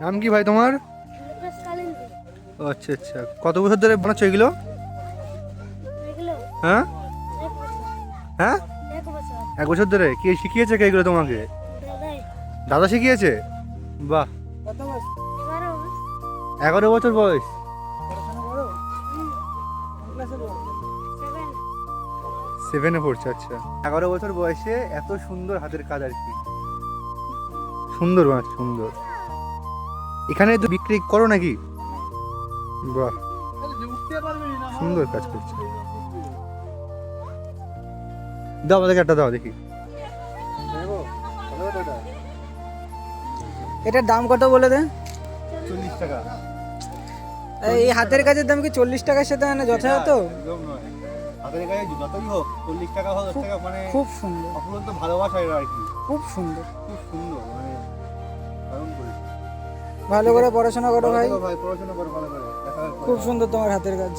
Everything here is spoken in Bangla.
নাম কি ভাই তোমার? আচ্ছা আচ্ছা। কত বছর ধরে বানাচ্ছ এগুলো? হ্যাঁ? হ্যাঁ? এক বছর। ধরে? কে শিখিয়েছে কে এগুলো তোমাকে? দাদা শিখিয়েছে? বাহ। এগারো। বছর বয়স। সেভেন। সেভেনে পড়ছে আচ্ছা। এগারো বছর বয়সে এত সুন্দর হাতের কাজ আর কি। সুন্দর মাছ সুন্দর। এখানে তো বিক্রি করো নাকি? বাহ। উঠতে পারবি না সুন্দর কাজ করছে। দাও আমাদেরকে একটা দাও দেখি। এটার দাম কত বলে দে? চল্লিশ টাকা। এই হাতের কাজের দাম কি চল্লিশ টাকার সাথে মানে যথাযথ? একদম নয়। হাতের কাছে যতই হোক চল্লিশ টাকা হোক টাকা মানে খুব সুন্দর। অফুরন্ত ভালোবাসা আর কি। খুব সুন্দর। খুব সুন্দর মানে ভালো করে পড়াশোনা করো ভাই। ভাই পড়াশোনা করো ভালো করে খুব সুন্দর তোমার হাতের কাজ।